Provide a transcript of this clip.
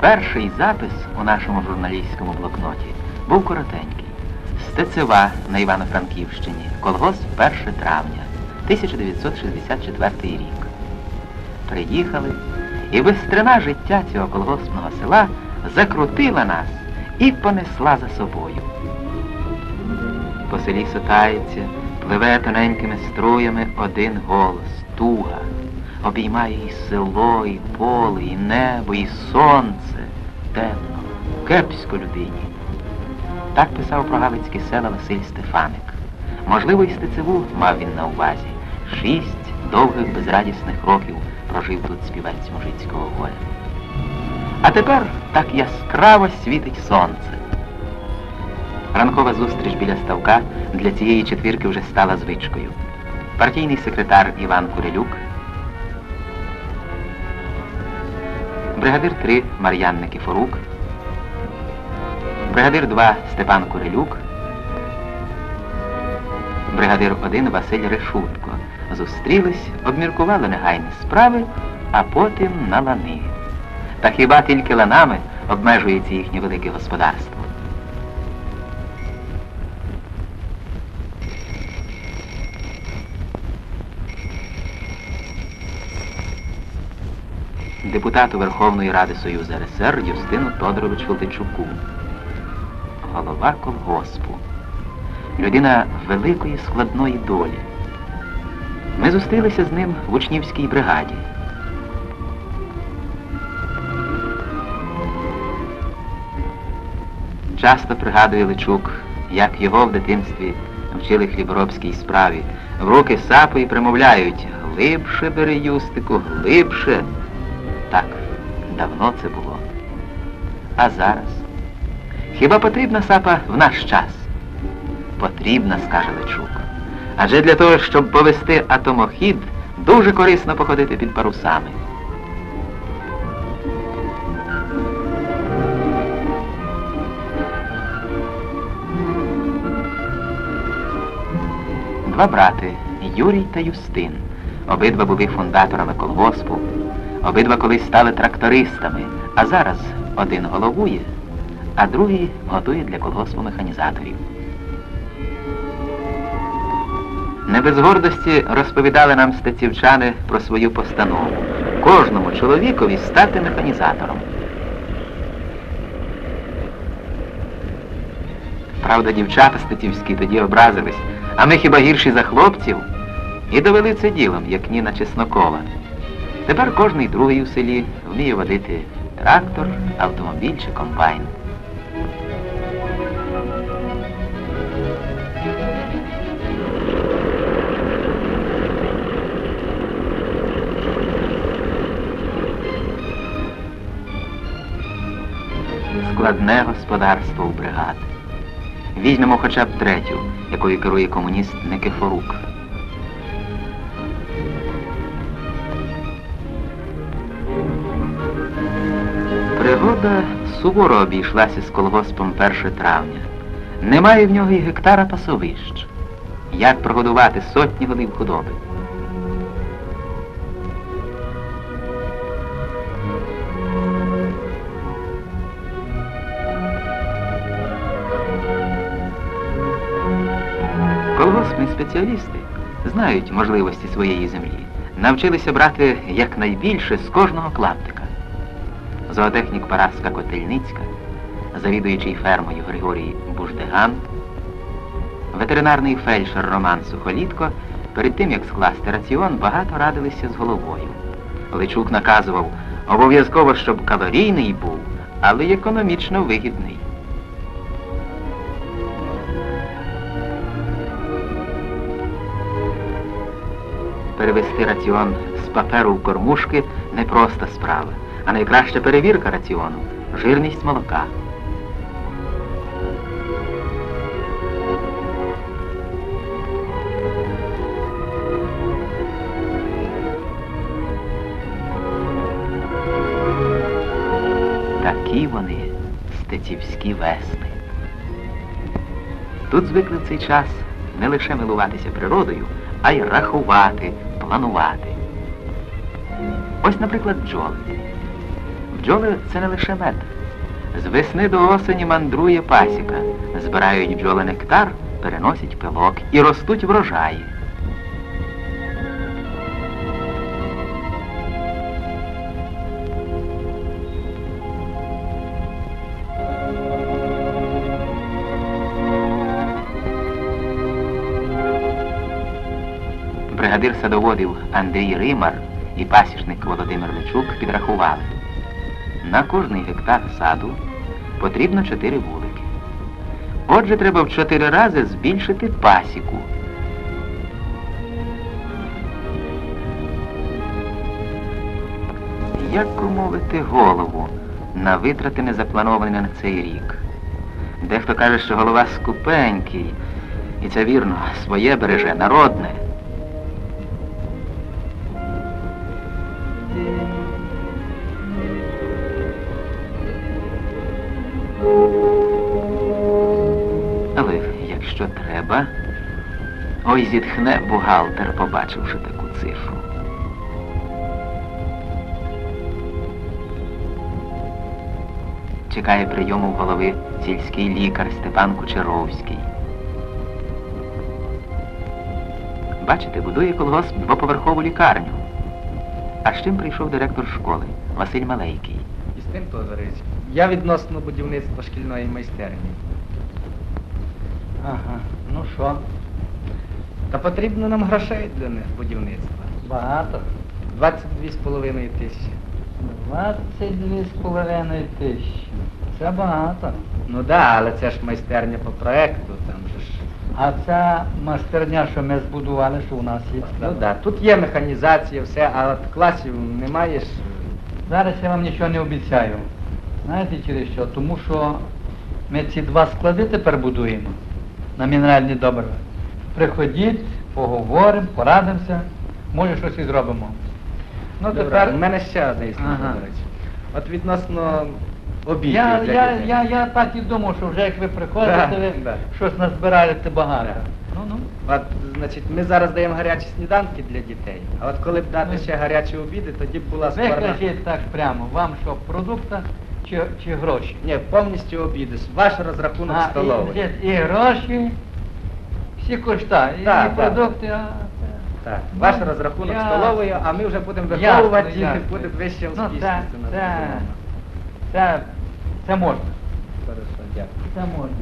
Перший запис у нашому журналістському блокноті був коротенький. Стецева на Івано-Франківщині. Колгосп 1 травня, 1964 рік. Приїхали, і бистрина життя цього колгоспного села закрутила нас і понесла за собою. По селі сотається, пливе тоненькими струями один голос, туга, обіймає і село, і поле, і небо, і сонце. Темно, кепсько людині. Так писав про Галицькі села Василь Стефаник. Можливо, і стецеву мав він на увазі. Шість довгих безрадісних років прожив тут співець мужицького горя. А тепер так яскраво світить сонце. Ранкова зустріч біля ставка для цієї четвірки вже стала звичкою. Партійний секретар Іван Курилюк, бригадир 3 Мар'ян Никифорук, бригадир 2 Степан Курилюк, бригадир 1 Василь Решутко. Зустрілись, обміркували негайні справи, а потім на лани. Та хіба тільки ланами обмежується їхнє велике господарство? депутату Верховної Ради Союзу РСР Юстину Тодоровичу Личуку. Голова колгоспу. Людина великої складної долі. Ми зустрілися з ним в учнівській бригаді. Часто пригадує Личук, як його в дитинстві вчили хліборобській справі. В руки сапи і примовляють глибше бери юстику, глибше. Так, давно це було. А зараз? Хіба потрібна сапа в наш час? Потрібна, скаже Личук. Адже для того, щоб повести атомохід, дуже корисно походити під парусами. Два брати Юрій та Юстин. Обидва були фундаторами колгоспу. Обидва колись стали трактористами, а зараз один головує, а другий готує для колгоспу механізаторів. Не без гордості розповідали нам стецівчани про свою постанову. Кожному чоловікові стати механізатором. Правда, дівчата стецівські тоді образились, а ми хіба гірші за хлопців? І довели це ділом, як Ніна Чеснокова. Тепер кожний другий у селі вміє водити трактор, автомобіль чи комбайн. Складне господарство у бригад. Візьмемо хоча б третю, якою керує комуніст Никифорук. Пригода суворо обійшлася з колгоспом 1 травня. Немає в нього і гектара пасовищ. Як прогодувати сотні голів худоби? Колгоспні спеціалісти знають можливості своєї землі, навчилися брати якнайбільше з кожного клаптика. Зоотехнік Параска Котельницька, завідуючий фермою Григорій Буждеган, ветеринарний фельдшер Роман Сухолітко перед тим, як скласти раціон, багато радилися з головою. Личук наказував, обов'язково, щоб калорійний був, але економічно вигідний. Перевести раціон з паперу в кормушки непроста справа, а найкраща перевірка раціону жирність молока. Такі вони стецівські весни. Тут звикли в цей час не лише милуватися природою, а й рахувати, планувати. Ось, наприклад, бджоли. Бджоли це не лише мед. З весни до осені мандрує пасіка. Збирають бджоли нектар, переносять пилок і ростуть врожаї. Бригадир садоводів Андрій Римар і пасічник Володимир Личук підрахували. На кожний гектар саду потрібно 4 вулики. Отже, треба в 4 рази збільшити пасіку. Як мовити голову на витрати незаплановані на цей рік? Дехто каже, що голова скупенький, і це вірно, своє береже, народне. Але якщо треба, ой зітхне бухгалтер, побачивши таку цифру. Чекає прийому голови сільський лікар Степан Кучеровський. Бачите, будує колгосп двоповерхову лікарню. А з чим прийшов директор школи Василь Малейкий? І з тим, Тодорович, я відносно будівництва шкільної майстерні. Ага, ну що, Та потрібно нам грошей для них будівництва. багато. 22,5 тисячі. 22 з половиною тисячі. Це багато. Ну да, але це ж майстерня по проекту, там же ж. А ця мастерня, що ми збудували, що у нас є. Ну да, тут є механізація, все, а от класів немає ж. Зараз я вам нічого не обіцяю. Знаєте через що? Тому що ми ці два склади тепер будуємо на мінеральні добрива. Приходіть, поговоримо, порадимося, може щось і зробимо. Ну Добре, тепер у мене ще одне існує, Ага. до речі. От відносно обідів я, для я, я, я так і думав, що вже як ви приходите, Да, ви да. щось назбираєте багато. Да. Ну, ну. От, значить, ми зараз даємо гарячі сніданки для дітей, а от коли б дати Ну. ще гарячі обіди, тоді б була Ви складна... кажіть так прямо, вам що, продукта чи, чи гроші? Ні, повністю обідиш. Ваш розрахунок А, столовий. І, і гроші, всі кошта, і, Так, і так. продукти. А, Так, ну, ваш розрахунок ясно. столовою, а ми вже будемо Ясно, виховувати і буде вища Ну, успішність. так, у так. це, це можна. Хорошо, дякую. Це можна.